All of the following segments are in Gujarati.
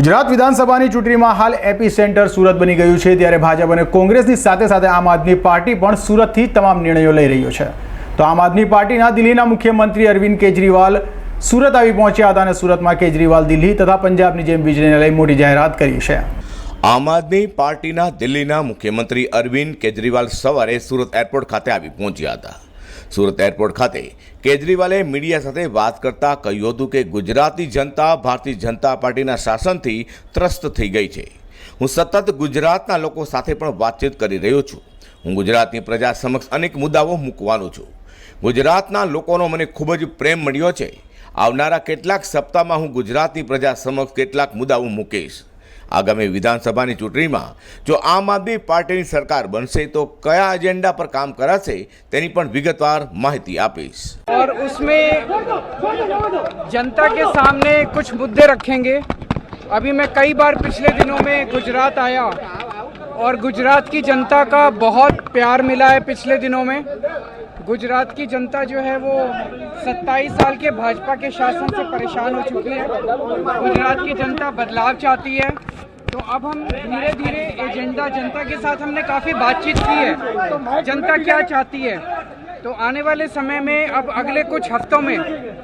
ગુજરાત વિધાનસભાની ચૂંટણીમાં હાલ એપી સેન્ટર સુરત બની ગયું છે, ત્યારે ભાજપ અને કોંગ્રેસની સાથે સાથે આમ આદમી પાર્ટી પણ સુરતથી તમામ નિર્ણયો લઈ રહ્યો છે. તો આમ આદમી પાર્ટીના દિલ્હીના મુખ્યમંત્રી અરવિંદ કેજરીવાલ સુરત આવી પહોંચ્યા હતા અને સુરતમાં કેજરીવાલ દિલ્હી તથા પંજાબની જેમ વીજળીને લઈ મોટી જાહેરાત કરી છે. આમ આદમી પાર્ટીના દિલ્હીના મુખ્યમંત્રી અરવિંદ કેજરીવાલ સવારે સુરત એરપોર્ટ ખાતે આવી પહોંચ્યા હતા. સુરત એરપોર્ટ ખાતે કેજરીવાલે મીડિયા સાથે વાત કરતા કહ્યું હતું કે ગુજરાતની જનતા ભારતીય જનતા પાર્ટીના શાસનથી ત્રસ્ત થઈ ગઈ છે. હું સતત ગુજરાતના લોકો સાથે પણ વાતચીત કરી રહ્યો છું. હું ગુજરાતની પ્રજા સમક્ષ અનેક મુદ્દાઓ મૂકવાનો છું. ગુજરાતના લોકોનો મને ખૂબ જ પ્રેમ મળ્યો છે. આવનારા કેટલાક સપ્તાહમાં હું ગુજરાતની પ્રજા સમક્ષ કેટલાક મુદ્દાઓ મૂકીશ. આગામી વિધાનસભાની ચૂંટણીમાં જો આમ આદમી પાર્ટીની સરકાર બનશે તો કયા એજન્ડા પર કામ કરાશે તેની પણ વિગતવાર માહિતી આપીશ और उसमें जनता के सामने कुछ मुद्दे रखेंगे अभी मैं कई बार पिछले दिनों में गुजरात आया और गुजरात की जनता का बहुत प्यार मिला है पिछले दिनों में गुजरात की जनता जो है वो 27 साल के भाजपा के शासन से परेशान हो चुकी है गुजरात की जनता बदलाव चाहती है तो अब हम धीरे धीरे एजेंडा जनता के साथ हमने काफ़ी बातचीत की है। जनता क्या चाहती है? तो आने वाले समय में अब अगले कुछ हफ्तों में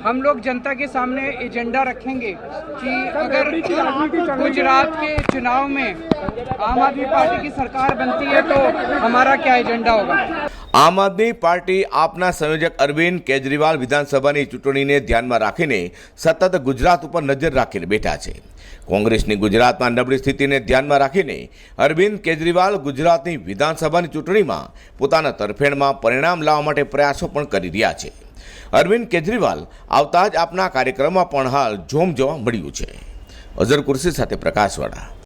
हम लोग जनता के सामने एजेंडा रखेंगे कि अगर गुजरात के चुनाव में आम आदमी पार्टी की सरकार बनती है तो हमारा क्या एजेंडा होगा? આમ આદમી પાર્ટી આપના સંયોજક અરવિંદ કેજરીવાલ વિધાનસભાની ચૂંટણીને ધ્યાનમાં રાખીને સતત ગુજરાત ઉપર નજર રાખીને બેઠા છે. કોંગ્રેસની ગુજરાતમાં નબળી સ્થિતિને ધ્યાનમાં રાખીને અરવિંદ કેજરીવાલ ગુજરાતની વિધાનસભાની ચૂંટણીમાં પોતાના તરફેણમાં પરિણામ લાવવા માટે પ્રયાસો પણ કરી રહ્યા છે. અરવિંદ કેજરીવાલ આવતા જ આપના કાર્યક્રમમાં પણ હાલ જોમ જોવા મળ્યું છે. અઝર કુર્સી સાથે પ્રકાશવાળા.